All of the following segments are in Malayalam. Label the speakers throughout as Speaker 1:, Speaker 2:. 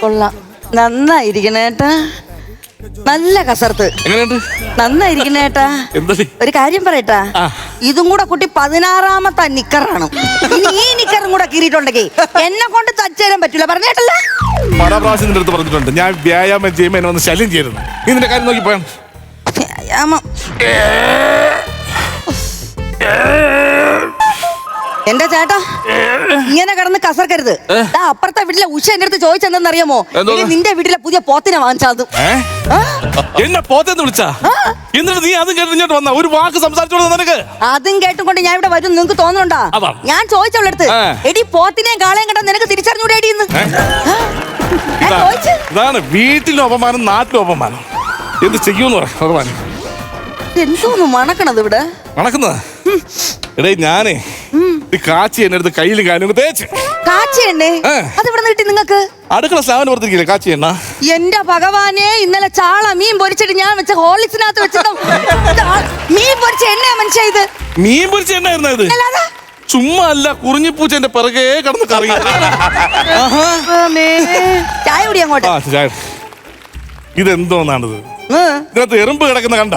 Speaker 1: കൊള്ളാം. നന്നായിരിക്കണേട്ടാ നല്ല കസർത്ത്.
Speaker 2: എങ്ങനെയുണ്ട്?
Speaker 1: നന്നായിരിക്കണേട്ടാ
Speaker 2: എന്തടി
Speaker 1: ഒരു കാര്യം പറയട്ടാ. ഇതും കൂടെ കുട്ടി പതിനാറാമത്തെ നിക്കറാണ്. ഇനി ഈ നിക്കറും കൂടെ കീറിയിട്ടുണ്ടെങ്കിൽ എന്നെ കൊണ്ട് തച്ചേരാൻ പറ്റൂല. പറഞ്ഞേട്ടല്ല
Speaker 2: പല പ്രാവശ്യം നിന്റെ അടുത്ത് പറഞ്ഞിട്ടുണ്ട്. ഞാൻ വ്യായാമം ചെയ്യുമ്പോൾ എന്നെ വന്ന് ശല്യം ചെയ്യരുത്. നീ നിന്റെ കാര്യം നോക്കി പോയാ
Speaker 1: വ്യായാമം. എന്റെ ചേട്ടാ? ഇങ്ങനെ കിടന്ന് കസർക്കരുത്. അപ്പുറത്തെ വീട്ടിലെ ഉഷ എന്റെ അടുത്ത് ചോദിച്ചെന്തെന്നറിയാമോ? അറിയാമോ നിന്റെ വീട്ടിലെ പുതിയ പോത്തിനെ വാങ്ങിച്ചത്?
Speaker 2: എന്നെ പോത്തെന്ന് വിളിച്ചാ? എന്നിട്ട് നീ അതും കേട്ട് ഇങ്ങോട്ട് വന്ന? ഒരു വാക്ക് സംസാരിച്ചോളൂ നിനക്ക്.
Speaker 1: അതും കേട്ടും കൊണ്ട് ഞാൻ ഇവിടെ വരും നിനക്ക് തോന്നുന്നുണ്ടാ? ഞാൻ ചോദിച്ചവളടുത്ത്. എടി പോത്തിനെയും കാളയും കണ്ട നിനക്ക് തിരിച്ചറിഞ്ഞൂടെ എടി ഇന്ന്
Speaker 2: ഇതാണ് വീട്ടിലും അപമാനം നാട്ടിലും അപമാനം. എന്ത് ചെയ്യൂന്ന് പറയാം ഭഗവാൻ
Speaker 1: എന്തോന്ന് മണക്കണത് ഇവിടെ?
Speaker 2: മണക്കുന്നത്? എടേ ഞാനേ ഈ കാച്ചി എന്നെ എടുത്ത് കയ്യിലും കാലും തേച്ച്.
Speaker 1: കാച്ചി എണ്ണേ?
Speaker 2: ഏ.
Speaker 1: അത് ഇവിടെ കിട്ടി നിങ്ങക്ക്
Speaker 2: അടുക്കള സാധനം പുറത്തിരിക്കില്ലേ കാച്ചി എണ്ണ?
Speaker 1: എന്റെ ഭഗവാനെ ഇന്നലെ ചാള മീൻ പൊരിച്ചിട്ട് ഞാൻ വെച്ച ഹോളിക്സിനകത്ത് വെച്ചിട്ട് മീൻ പൊരിച്ച എണ്ണയാ മനുഷ്യ ഇത്.
Speaker 2: മീൻ പൊരിച്ച എണ്ണ ഇത്
Speaker 1: അല്ലാതെ
Speaker 2: ചുമ്മാ അല്ല കുറിഞ്ഞിപ്പൂച്ച എന്റെ പിറകെ കടന്ന് കറങ്ങി ആഹാ.
Speaker 1: ആമേ. ചായ കുടി അങ്ങോട്ട്.
Speaker 2: ആ ചായ ഇതെന്തോന്നാണിത്?
Speaker 1: ഏ.
Speaker 2: ഇതിനകത്ത് എറുമ്പ് കിടക്കുന്ന കണ്ട?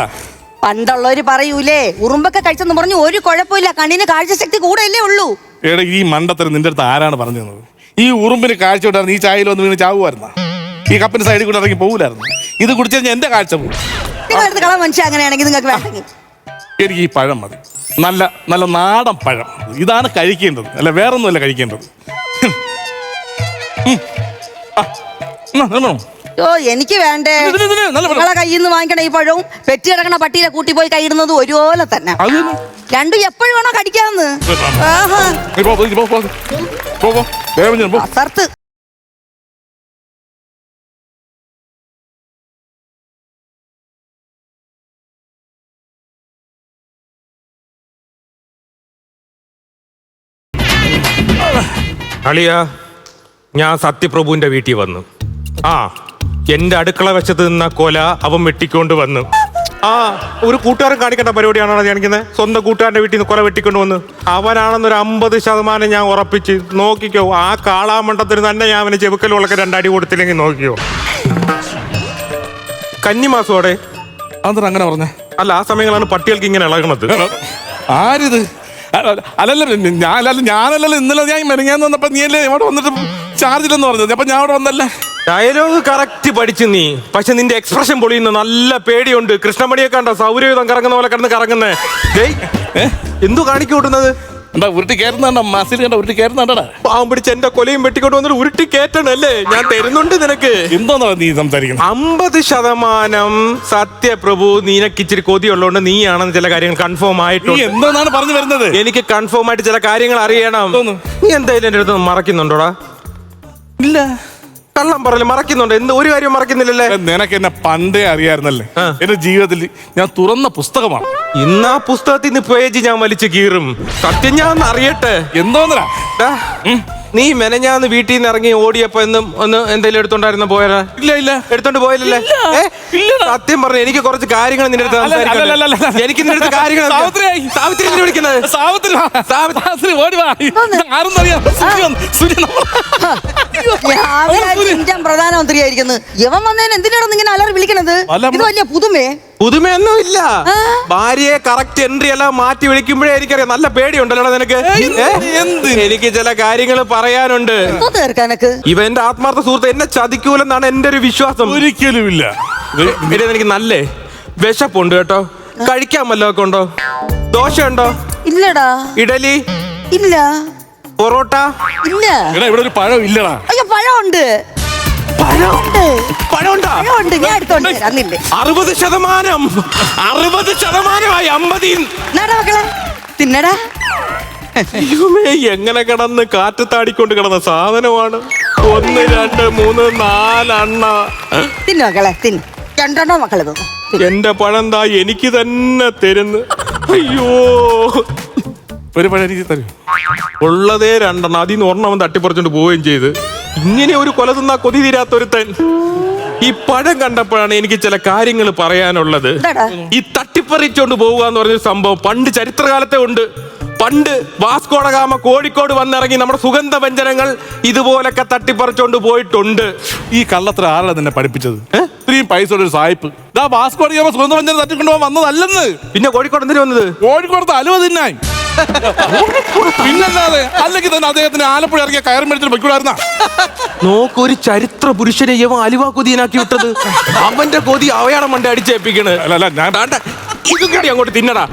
Speaker 1: പണ്ടുള്ളവര് പറയൂലേ ഉറുമ്പൊക്കെ കഴിച്ചെന്ന് പറഞ്ഞു ഒരു കുഴപ്പമില്ല കണ്ണിന് കാഴ്ചശക്തി കൂടെയല്ലേ ഉള്ളൂ.
Speaker 2: എടാ ഈ മണ്ടത്തരം നിന്റെ അടുത്ത് ആരാണ് പറഞ്ഞു തന്നത് ഈ ഉറുമ്പിന് കാഴ്ച വിട്ടായിരുന്നു ഈ ചായയിൽ വന്ന് വീണ് ചാവുമായിരുന്ന ഈ കപ്പിന്റെ സൈഡിൽ കൂടെ ഇറങ്ങി പോകില്ലായിരുന്നു ഇത് കുടിച്ചു കഴിഞ്ഞാൽ എന്റെ കാഴ്ച പോകും
Speaker 1: നിങ്ങളടുത്ത് കള മനുഷ്യ അങ്ങനെയാണെങ്കിൽ നിങ്ങൾക്ക്
Speaker 2: എനിക്ക് ഈ പഴം മതി. നല്ല നല്ല നാടൻ പഴം ഇതാണ് കഴിക്കേണ്ടത്. അല്ല വേറൊന്നുമല്ല കഴിക്കേണ്ടത്. ആ, എന്നാ, എന്നാ? വേണം?
Speaker 1: ഓ എനിക്ക് വേണ്ടേ
Speaker 2: ഇതിന്, ഇതിന്, നല്ല.
Speaker 1: നിങ്ങളെ കയ്യിൽ നിന്ന് വാങ്ങിക്കണ ഈ പഴവും പെറ്റി കിടക്കണ പട്ടിയിലെ കൂട്ടി പോയി കൈയിടുന്നത് ഒരുപോലെ തന്നെ
Speaker 2: അത് തന്നെ.
Speaker 1: രണ്ടും എപ്പോഴും വേണോ കടിക്കാന്ന് ആഹാ
Speaker 2: നീ പോ, പോ, പോ, പോ. പോ, പോ. വേഗം ചെല്ല്, പോ.
Speaker 1: അസർത്ത്
Speaker 3: അളിയ ഞാൻ സത്യപ്രഭുവിന്റെ വീട്ടിൽ വന്നു ആ എന്റെ അടുക്കള വശത്ത് നിന്ന കൊല അവൻ വെട്ടിക്കൊണ്ട് വന്നു. ആ ഒരു കൂട്ടുകാരൻ കാണിക്കേണ്ട പരിപാടിയാണോ കാണിക്കുന്നത് സ്വന്തം കൂട്ടുകാരന്റെ വീട്ടിൽ നിന്ന് കൊല വെട്ടിക്കൊണ്ട് വന്നു. അവനാണെന്നൊരു അമ്പത് ശതമാനം ഞാൻ ഉറപ്പിച്ച് നോക്കിക്കോ. ആ കാളാമണ്ടത്തിന് തന്നെ ഞാൻ അവന് ചെവുക്കലുകളൊക്കെ രണ്ടടി കൊടുത്തില്ലെങ്കിൽ നോക്കിക്കോ. കന്നിമാസോടെ.
Speaker 2: അതെന്താ അങ്ങനെ പറഞ്ഞേ?
Speaker 3: അല്ല ആ സമയങ്ങളാണ് പട്ടികൾക്ക് ഇങ്ങനെ ഇളകണത്.
Speaker 2: ആരിത്? അല്ലല്ലോ അല്ലല്ല ഞാൻ അല്ല ഞാനല്ലല്ലോ ഇന്നലെ ഞാൻ മെനങ്ങാന്ന് വന്നപ്പോ നീ അല്ലേ ഇവിടെ വന്നിട്ട് ചാർജിലെന്ന് പറഞ്ഞത്? അപ്പൊ ഞാൻ അവിടെ വന്നല്ലേ?
Speaker 3: ഡയലോഗ് കറക്റ്റ് പഠിച്ചു നീ. പക്ഷെ നിന്റെ എക്സ്പ്രഷൻ പൊളിയുന്ന നല്ല പേടിയുണ്ട്. കൃഷ്ണമണിയെ കണ്ട സൗരയുധം കറങ്ങുന്ന പോലെ കിടന്ന് കറങ്ങുന്നേ. എന്തു കാണിക്കൂട്ടുന്നത്?
Speaker 2: എന്താ ഉരുട്ടി കയറുന്ന മസിൽ കണ്ട ഉരുട്ടി കയറുന്നുണ്ടടാ
Speaker 3: പാവം പിടിച്ച് എന്റെ കൊലയും വെട്ടിക്കൊണ്ട് വന്നിട്ട് ഉരുട്ടി കേട്ടണല്ലേ ഞാൻ തരുന്നുണ്ട് നിനക്ക്.
Speaker 2: എന്തോന്നാ നീ സംസാരിക്കുന്നത്?
Speaker 3: അമ്പത് ശതമാനം സത്യപ്രഭു നിനക്ക് ഇച്ചിരി കൊതിയുള്ളതുകൊണ്ട് നീയാണെന്ന് ചില കാര്യങ്ങൾ കൺഫേം ആയിട്ടുണ്ട്.
Speaker 2: എന്തോന്നാണ് പറഞ്ഞു വരുന്നത്?
Speaker 3: എനിക്ക് കൺഫേം ആയിട്ട് ചില കാര്യങ്ങൾ അറിയണം. നീ എന്തായാലും എന്റെ അടുത്ത് മറക്കുന്നുണ്ടോടാ
Speaker 2: ഇല്ല.
Speaker 3: കള്ളം പറഞ്ഞു മറക്കുന്നുണ്ട്? എന്ത് ഒരു കാര്യം മറക്കുന്നില്ലല്ലേ?
Speaker 2: നിനക്ക് എന്നെ പണ്ടേ അറിയായിരുന്നല്ലേ? എന്റെ ജീവിതത്തിൽ ഞാൻ തുറന്ന പുസ്തകമാണ്.
Speaker 3: ഇന്ന് ആ പുസ്തകത്തിൽ നിന്ന് പേജ് ഞാൻ വലിച്ചു കീറും. സത്യം ഞാൻ അറിയട്ടെ. എന്തോന്നാ നീ മെനഞ്ഞാന്ന് വീട്ടിൽ നിന്ന് ഇറങ്ങി ഓടിയപ്പോ എന്നും ഒന്ന് എന്തെങ്കിലും എടുത്തോണ്ടായിരുന്ന പോയാ
Speaker 2: ഇല്ല ഇല്ല.
Speaker 3: എടുത്തോണ്ട് പോയില്ലല്ലേ. സത്യം പറഞ്ഞു എനിക്ക് കുറച്ച് കാര്യങ്ങൾ നിന്റെ അടുത്ത്. എനിക്ക് നിന്റെ അടുത്ത് കാര്യങ്ങൾ. സാവിത്രി വിളിക്കുന്നത്.
Speaker 2: സാവത്രി ഓടി വാ.
Speaker 1: പ്രധാനമന്ത്രിയായിരിക്കുന്നത് ഇവൻ വന്നതിന് എന്തിനാണ് ഇങ്ങനെ അലറി വിളിക്കണത്? ഇത് വലിയ പുതുമേ.
Speaker 3: പുതുമയൊന്നും ഇല്ല ഭാര്യയെ കറക്റ്റ് എൻട്രി എല്ലാം മാറ്റി വിളിക്കുമ്പോഴേ എനിക്കറിയാം. നല്ല പേടിയുണ്ടല്ലോ നിനക്ക്?
Speaker 2: എന്ത്?
Speaker 3: എനിക്ക് ചില കാര്യങ്ങൾ പറയാനുണ്ട്.
Speaker 1: ഇവ എന്റെ
Speaker 3: ഇവന്റെ ആത്മാർത്ഥ സുഹൃത്ത് എന്നെ ചതിക്കൂലെന്നാണ് എന്റെ ഒരു വിശ്വാസം.
Speaker 2: ഒരിക്കലും ഇല്ല
Speaker 3: എനിക്ക് നല്ലേ? വിശപ്പുണ്ട് കേട്ടോ. കഴിക്കാൻ വല്ലതൊക്കെ ഉണ്ടോ? ദോശ ഉണ്ടോ
Speaker 1: ഇല്ലടാ.
Speaker 3: ഇഡലി?
Speaker 1: ഇല്ല.
Speaker 3: പൊറോട്ട?
Speaker 1: ഇല്ല.
Speaker 2: എടാ ഇവിടെ ഒരു പഴം ഇല്ലടാ.
Speaker 1: പഴം പഴമുണ്ട് പഴമുണ്ട്? ഞാൻ എടുത്തോണ്ട് തരാം നില്ലേ.
Speaker 3: അറുപത് ശതമാനം അറുപത് ശതമാനമായി അമ്പതിൽ
Speaker 1: മക്കളെ? തിന്നടാ.
Speaker 3: എങ്ങനെ കിടന്ന് കാറ്റത്താടിക്കൊണ്ട് കിടന്ന സാധനമാണ്? ഒന്ന് രണ്ട് മൂന്ന് നാലെണ്ണ.
Speaker 1: തിന്നു മക്കളെ തിന്നു. രണ്ടെണ്ണോ മക്കളെ തിന്നു
Speaker 3: എന്റെ പഴം താ എനിക്ക് തന്നെ തരുന്നു. അയ്യോ.
Speaker 2: ഒരു പഴം എനിക്ക് തരും.
Speaker 3: ഉള്ളതേ രണ്ടെണ്ണം. അതിൽ നിന്ന് ഒരെണ്ണം അവൻ തട്ടിപ്പറിച്ചോണ്ട് പോവുകയും ചെയ്ത്. ഇങ്ങനെ ഒരു കൊല തിന്നാ കൊതി തീരാത്തൊരുത്തൻ. ഈ പഴം കണ്ടപ്പോഴാണ് എനിക്ക് ചില കാര്യങ്ങൾ പറയാനുള്ളത്. ഈ തട്ടിപ്പറിച്ചോണ്ട് പോവുക എന്ന് പറഞ്ഞ സംഭവം. പണ്ട് ചരിത്രകാലത്തെ ഉണ്ട്. പണ്ട് വാസ്കോടഗാമ കോഴിക്കോട് വന്നിറങ്ങി നമ്മുടെ സുഗന്ധ വ്യഞ്ജനങ്ങൾ ഇതുപോലൊക്കെ തട്ടിപ്പറിച്ചോണ്ട് പോയിട്ടുണ്ട്.
Speaker 2: ഈ കള്ളത്ര ആരാണ് നിന്നെ പഠിപ്പിച്ചത്? ഇത്രയും പൈസ ഒരു സായിപ്പ്. ഇതാ ഭാസ്കോടി സുഗന്ധ വ്യഞ്ജനം പോകാൻ വന്നതല്ലെന്ന്.
Speaker 3: പിന്നെ കോഴിക്കോട് എന്തിനു വന്നത്?
Speaker 2: കോഴിക്കോടത്ത് അലുവ തിന്നാൻ. പിന്നല്ലാതെ അല്ലെങ്കിൽ തന്നെ അദ്ദേഹത്തിന് ആലപ്പുഴ ഇറങ്ങിയ കയറും മേടിച്ചിട്ട് പൊയ്ക്കൂടായിരുന്ന?
Speaker 3: നോക്കൊരു ചരിത്ര പുരുഷനെ യവ അലുവ കൊതിയനാക്കി വിട്ടത്. അവന്റെ കൊതി അവയാണ് മണ്ട അടിച്ചേപ്പിക്കണ് ഇതും കൂടി അങ്ങോട്ട് തിന്നടാ.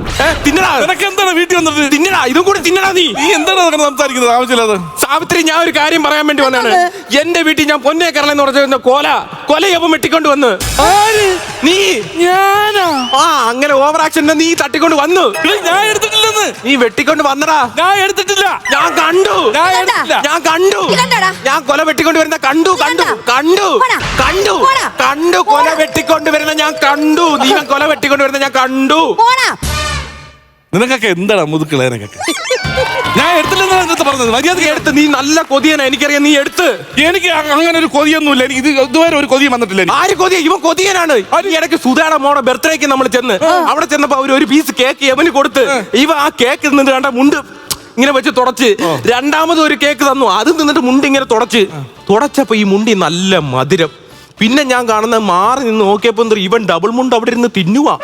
Speaker 3: തിന്നടാ.
Speaker 2: നിനക്ക് എന്താണ് വീട്ടിൽ വന്നിട്ട്
Speaker 3: തിന്നടാ ഇതും കൂടി തിന്നടാ നീ.
Speaker 2: നീ എന്താണ് സംസാരിക്കുന്നത്? ആവശ്യമില്ലാതെ
Speaker 3: സാവിത്രി ഞാൻ ഒരു കാര്യം പറയാൻ വേണ്ടി വന്നാണ് എന്റെ വീട്ടിൽ ഞാൻ പൊന്നേ കരളെന്ന് പറഞ്ഞ കൊല കൊലയപ്പം വെട്ടിക്കൊണ്ട് വന്ന്.
Speaker 2: ആര്?
Speaker 3: നീ.
Speaker 2: ഞാനാ?
Speaker 3: ആ അങ്ങനെ ഓവർ ആക്ഷൻ നീ തട്ടിക്കൊണ്ട് വന്നു.
Speaker 2: ഞാൻ ഞാൻ
Speaker 3: നീ വെട്ടിക്കൊണ്ട് വന്നടാ.
Speaker 2: ഞാൻ എടുത്തിട്ടില്ല.
Speaker 3: ഞാൻ കണ്ടു.
Speaker 2: ഞാൻ
Speaker 1: കണ്ടാ?
Speaker 2: എടുത്തില്ല
Speaker 3: ഞാൻ കണ്ടു. ഞാൻ കൊല വെട്ടിക്കൊണ്ട് വരുന്ന കണ്ടു കണ്ടു
Speaker 1: കണ്ടു?
Speaker 3: കണ്ടു കണ്ടു കൊല വെട്ടിക്കൊണ്ട് വരുന്ന ഞാൻ കണ്ടു. നീ കൊല വെട്ടിക്കൊണ്ട് വരുന്ന ഞാൻ കണ്ടു.
Speaker 1: പോടാ.
Speaker 2: നിനക്കൊക്കെ എന്താണ് മുതുക്കളെ നിനക്കൊക്കെ? ഞാൻ എടുത്തില്ലെന്നാണ് എന്നിട്ട് പറഞ്ഞത്. മര്യാദ
Speaker 3: നീ എടുത്ത്. നീ നല്ല കൊതിയനാ. എനിക്കറിയാം നീ എടുത്ത്.
Speaker 2: എനിക്ക് അ- അങ്ങനെ ഒരു കൊതിയൊന്നുമില്ല. എനിക്ക് ഇത് ഇതുവരെ ഒരു കൊതിയും വന്നിട്ടില്ല എനിക്ക്.
Speaker 3: ആര് കൊതിയ? ഇവൻ കൊതിയനാണ്. ഈ ഇടയ്ക്ക് സുധാട മോടെ ബർത്ത്ഡേക്ക് നമ്മൾ ചെന്ന് അവിടെ ചെന്നപ്പോ അവർ ഒരു പീസ് കേക്ക് യവന് കൊടുത്ത് ഇവ ആ കേക്ക് നിന്നിട്ട് കണ്ട മുണ്ട് ഇങ്ങനെ വെച്ച് തുടച്ച് രണ്ടാമത് ഒരു കേക്ക് തന്നു. അത് നിന്നിട്ട് മുണ്ട് ഇങ്ങനെ തുടച്ച്. തുടച്ചപ്പോ ഈ മുണ്ടി നല്ല മധുരം. പിന്നെ ഞാൻ കാണുന്ന മാറി നിന്ന് നോക്കിയപ്പോ എന്താ ഇവൻ ഡബിൾ മുണ്ട് അവിടെ ഇരുന്ന് തിന്നുവാ.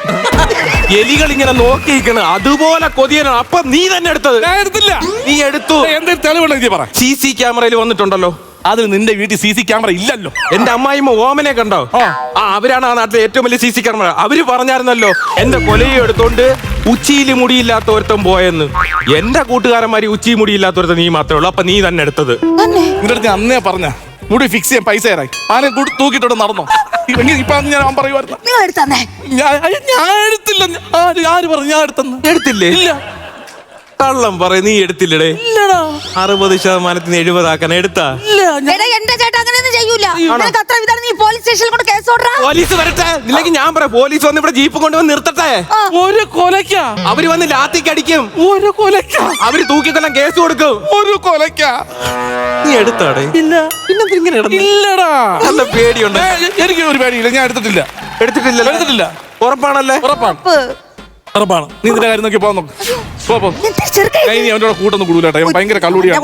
Speaker 3: എലികൾ ഇങ്ങനെ നോക്കിയിരിക്കണ. അതുപോലെ കൊതിയനാണ്. അപ്പൊ നീ തന്നെ എടുത്തത്.
Speaker 2: ഞാൻ എടുത്തില്ല.
Speaker 3: നീ എടുത്തു.
Speaker 2: എന്തൊരു തെളിവുണ്ടെങ്കിൽ പറ.
Speaker 3: സി സി ക്യാമറയിൽ വന്നിട്ടുണ്ടല്ലോ.
Speaker 2: അതിന് നിന്റെ വീട്ടിൽ സി സി ക്യാമറ ഇല്ലല്ലോ.
Speaker 3: എന്റെ അമ്മായിമ്മ ഓമനെ കണ്ടോ? ആ. അവരാണ് ആ നാട്ടിലെ ഏറ്റവും വലിയ സി സി ക്യാമറ. അവർ പറഞ്ഞായിരുന്നല്ലോ എന്റെ കൊലയും എടുത്തോണ്ട് ഉച്ചിയിൽ മുടിയില്ലാത്ത ഒരുത്തം പോയെന്ന്. എന്റെ കൂട്ടുകാരന്മാര് ഉച്ചി മുടിയില്ലാത്ത ഒരുത്തം നീ മാത്രമേ ഉള്ളൂ. അപ്പൊ നീ തന്നെ എടുത്തത്.
Speaker 2: നിന്റെ അടുത്ത് ഞാൻ അന്നേ പറഞ്ഞ മുടി ഫിക്സ് ചെയ്യാൻ പൈസ തരായി. ആരെ കൂട്ടി തൂക്കിട്ടോട് നടന്നോ? ഇപ്പൊ അന്ന് ഞാൻ അവൻ പറയുമായിരുന്നു
Speaker 1: നിങ്ങൾ എടുത്തന്നേ
Speaker 2: ഞാൻ ഞാൻ എടുത്തില്ല. ആര് പറഞ്ഞു? ഞാൻ എടുത്തെന്ന്?
Speaker 3: എടുത്തില്ലേ?
Speaker 2: ഇല്ല.
Speaker 3: കള്ളം പറയും നീ എടുത്തില്ലടേ.
Speaker 2: ഇല്ലടാ.
Speaker 3: അറുപത് ശതമാനത്തിന് എഴുപതാക്കാൻ എടുത്താ?
Speaker 1: എടാ എന്റെ ചേട്ടാ അങ്ങനെയൊന്നും ചെയ്യൂല. നിനക്ക് അത്ര വിധാനം നീ പോലീസ് സ്റ്റേഷനിൽ കൊണ്ട് കേസ് ഓടാ
Speaker 3: പോലീസ് വരട്ടെ. ഇല്ലെങ്കിൽ ഞാൻ പറയാം പോലീസ് വന്ന് ഇവിടെ ജീപ്പ് കൊണ്ടുവന്ന് നിർത്തട്ടെ.
Speaker 2: ഒരു കൊലയ്ക്കാ.
Speaker 3: അവർ വന്ന് ലാത്തിക്ക് അടിക്കും.
Speaker 2: ഒരു കൊലയ്ക്കാ.
Speaker 3: അവർ തൂക്കിക്കൊല്ലാൻ കേസ് കൊടുക്കും.
Speaker 2: ഒരു കൊലയ്ക്കാ.
Speaker 3: നീ എടുത്താടേ.
Speaker 2: ഇല്ല.
Speaker 3: പിന്നെ ഇങ്ങനെ കിടന്നു
Speaker 2: ഇല്ലടാ.
Speaker 3: നല്ല പേടിയുണ്ട്.
Speaker 2: ഏ, എനിക്ക് ഒരു പേടിയില്ല. ഞാൻ എടുത്തിട്ടില്ല.
Speaker 3: എടുത്തിട്ടില്ല
Speaker 2: എടുത്തിട്ടില്ല.
Speaker 3: ഉറപ്പാണല്ലേ?
Speaker 2: ഉറപ്പാണ്. ഉറപ്പാണ്. നീ ഇതിന്റെ കാര്യം നോക്കി പോകാൻ നോക്ക്. പോ പോ. ഞാൻ ഇനി കൂടെ കൂട്ടൊന്നും കൂടൂലട്ടെ. ഭയങ്കര കള്ളുടിയാണ്.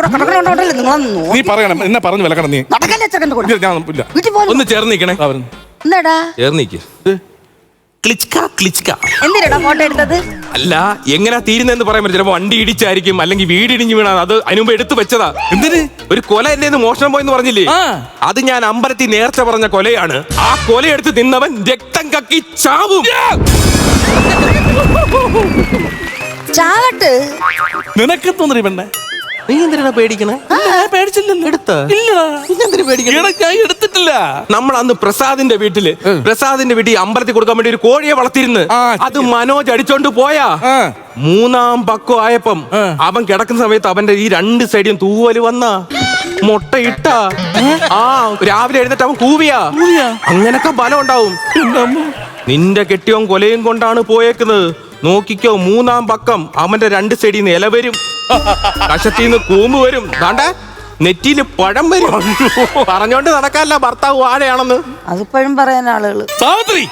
Speaker 2: നീ പറയണം. എന്നെ പറഞ്ഞു വിലക്കണം നീ?
Speaker 1: നടക്കല്ലേ ചെറുക്കന്റെ കൂടെ?
Speaker 2: ഇല്ല, ഞാൻ ഇല്ല.
Speaker 1: വീട്ടിൽ പോലും
Speaker 3: ഒന്ന് ചേർന്ന് നിക്കണേ
Speaker 2: അവൻ
Speaker 1: എന്താടാ?
Speaker 3: ചേർന്ന് നിക്ക് ക്ലിച്ക ക്ലിച്ക.
Speaker 1: എന്തിനാടാ ഫോട്ടോ എടുത്തത്?
Speaker 3: അല്ല എങ്ങനെ തീരുന്നെന്ന് പറയാൻ പറ്റില്ല. ചിലപ്പോ വണ്ടി ഇടിച്ചായിരിക്കും അല്ലെങ്കിൽ വീട് ഇടിഞ്ഞു വീണാ. അത് അതിനുമ്പ് എടുത്തു വെച്ചതാ.
Speaker 2: എന്തിന്?
Speaker 3: ഒരു കൊല എന്റെ കയ്യിന്ന് മോഷണം പോയെന്ന് പറഞ്ഞില്ലേ?
Speaker 2: ആ.
Speaker 3: അത് ഞാൻ അമ്പലത്തിൽ നേർച്ച പറഞ്ഞ കൊലയാണ്. ആ കൊല എടുത്ത് തിന്നവൻ രക്തം കക്കി ചാവും.
Speaker 1: ചാവട്ട്.
Speaker 2: നിനക്ക് തോന്നി പെണ്ണെ
Speaker 3: നീ എന്തിനാ പേടിക്കണേ?
Speaker 2: പേടിച്ചില്ലല്ലോ
Speaker 3: എടുത്ത.
Speaker 2: എടുത്തിട്ടില്ല.
Speaker 3: നമ്മൾ അന്ന് പ്രസാദിന്റെ വീട്ടിൽ പ്രസാദിന്റെ വീട്ടിൽ അമ്പലത്തിൽ കൊടുക്കാൻ വേണ്ടി ഒരു കോഴിയെ വളർത്തിരുന്ന് അത് മനോജ് അടിച്ചോണ്ട് പോയാ. മൂന്നാം പക്കം ആയപ്പം അവൻ കിടക്കുന്ന സമയത്ത് അവന്റെ ഈ രണ്ട് സൈഡിയും തൂവൽ വന്ന. മുട്ടയിട്ട ആ രാവിലെ എഴുന്നേറ്റ് അവൻ കൂവിയാ. അങ്ങനൊക്കെ ബലം ഉണ്ടാവും. നിന്റെ കെട്ടിയോൻ കൊലയും കൊണ്ടാണ് പോയേക്കുന്നത്. നോക്കിക്കോ മൂന്നാം പക്കം അവന്റെ രണ്ട് സൈഡിൽ നിന്ന് ഇല വരും. കഷത്തിന്ന് കൂമ്പ് വരും. ദാണ്ടെ? നെറ്റിയിൽ പഴം വരും. പറഞ്ഞോണ്ട് നടക്കാല്ല ഭർത്താവ് വാഴയാണെന്ന്.
Speaker 1: അതിപ്പോഴും പറയാൻ ആളുകൾ.
Speaker 2: സാവിത്രി!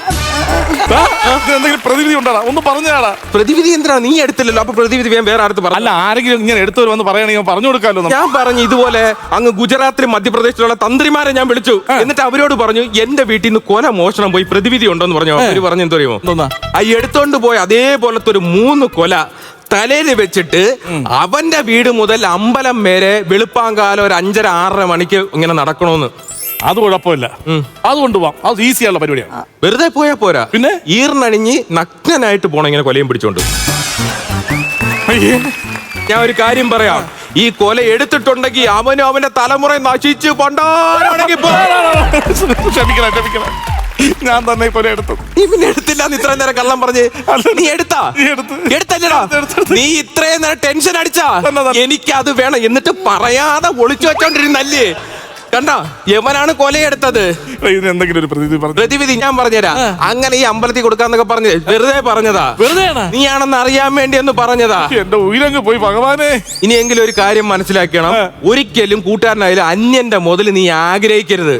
Speaker 2: എന്തെങ്കിലും പ്രതിവിധി ഉണ്ടാടാ. ഒന്ന് പറഞ്ഞാടാ.
Speaker 3: പ്രതിവിധി എന്തിനാ? നീ എടുത്തില്ലല്ലോ. അപ്പൊ പ്രതിവിധി വേഗം വേറെ അടുത്ത്
Speaker 2: അല്ല
Speaker 3: പറഞ്ഞ
Speaker 2: ആരെങ്കിലും ഇങ്ങനെ എടുത്തു വരുമെന്ന് പറയണെങ്കിൽ പറഞ്ഞു കൊടുക്കാമല്ലോ നമുക്ക്.
Speaker 3: ഞാൻ പറഞ്ഞു ഇതുപോലെ അങ്ങ് ഗുജറാത്തിലും മധ്യപ്രദേശിലുള്ള തന്ത്രിമാരെ ഞാൻ വിളിച്ചു. എന്നിട്ട് അവരോട് പറഞ്ഞു എന്റെ വീട്ടിൽ നിന്ന് കൊല മോഷണം പോയി പ്രതിവിധി ഉണ്ടോന്ന് പറഞ്ഞു. അവർ പറഞ്ഞു എന്തോ അറിയുമോ
Speaker 2: എന്തോന്നാ?
Speaker 3: ആ എടുത്തോണ്ട് പോയ അതേപോലത്തെ ഒരു മൂന്ന് കൊല തലയിൽ വെച്ചിട്ട് അവന്റെ വീട് മുതൽ അമ്പലം വരെ വെളുപ്പാങ്കാലം ഒരു അഞ്ചര ആറര മണിക്ക് ഇങ്ങനെ നടക്കണോന്ന്.
Speaker 2: അത് കുഴപ്പമില്ല. അത് കൊണ്ടുപോവാം അത് ഈസിയുള്ള പരിപാടിയാണ്
Speaker 3: വെറുതെ പോയാ പോരാ.
Speaker 2: പിന്നെ?
Speaker 3: ഈർന്നണിഞ്ഞ് നഗ്നനായിട്ട് പോണ ഇങ്ങനെ കൊലയും പിടിച്ചോണ്ട്.
Speaker 2: അയ്യേ.
Speaker 3: ഞാൻ ഒരു കാര്യം പറയാം. ഈ കൊല എടുത്തിട്ടുണ്ടെങ്കിൽ അവനും അവന്റെ തലമുറ നശിച്ച് പണ്ടാണെങ്കിൽ.
Speaker 2: ക്ഷമിക്കണം ക്ഷമിക്കണം. ഞാൻ തന്നെ ഇപ്പൊ എടുത്തു.
Speaker 3: നീ പിന്നെ എടുത്തില്ല ഇത്രയും നേരം കള്ളം പറഞ്ഞ്. നീ എടുത്താ. എടുത്തല്ലടാ.
Speaker 2: എടുത്ത്, എടുത്ത്.
Speaker 3: നീ ഇത്രയും നേരം ടെൻഷൻ അടിച്ചാ?
Speaker 2: തന്നെ, തന്നെ.
Speaker 3: എനിക്ക് അത് വേണം. എന്നിട്ട് പറയാതെ ഒളിച്ചു വെച്ചോണ്ടിരുന്നല്ലേ? കണ്ട? യമനാണ് കൊലയെടുത്തത്.
Speaker 2: ഇതിന് എന്തെങ്കിലും ഒരു പ്രതിവിധി പറഞ്ഞു.
Speaker 3: പ്രതിവിധി ഞാൻ പറഞ്ഞുതരാം. അങ്ങനെ ഈ അമ്പലത്തിൽ കൊടുക്കാന്നൊക്കെ പറഞ്ഞ് വെറുതെ പറഞ്ഞതാ.
Speaker 2: വെറുതെയാണ്?
Speaker 3: നീയാണെന്ന് അറിയാൻ വേണ്ടി ഒന്ന് പറഞ്ഞതാ.
Speaker 2: എന്റെ ഉയരങ്ങ് പോയി ഭഗവാനെ.
Speaker 3: ഇനിയെങ്കിലും ഒരു കാര്യം മനസ്സിലാക്കണം. ഒരിക്കലും കൂട്ടുകാരനായാലും അന്യന്റെ മുതൽ നീ ആഗ്രഹിക്കരുത്.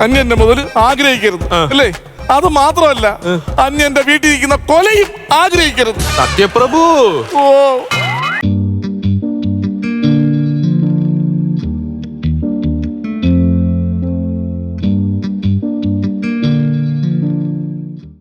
Speaker 2: അന്യന്റെ മുതൽ ആഗ്രഹിക്കരുത്. അല്ലേ? അത് മാത്രമല്ല അന്യന്റെ വീട്ടിൽ ഇരിക്കുന്ന കൊലയും ആഗ്രഹിക്കരുത്.
Speaker 3: സത്യപ്രഭു.
Speaker 2: ഓ.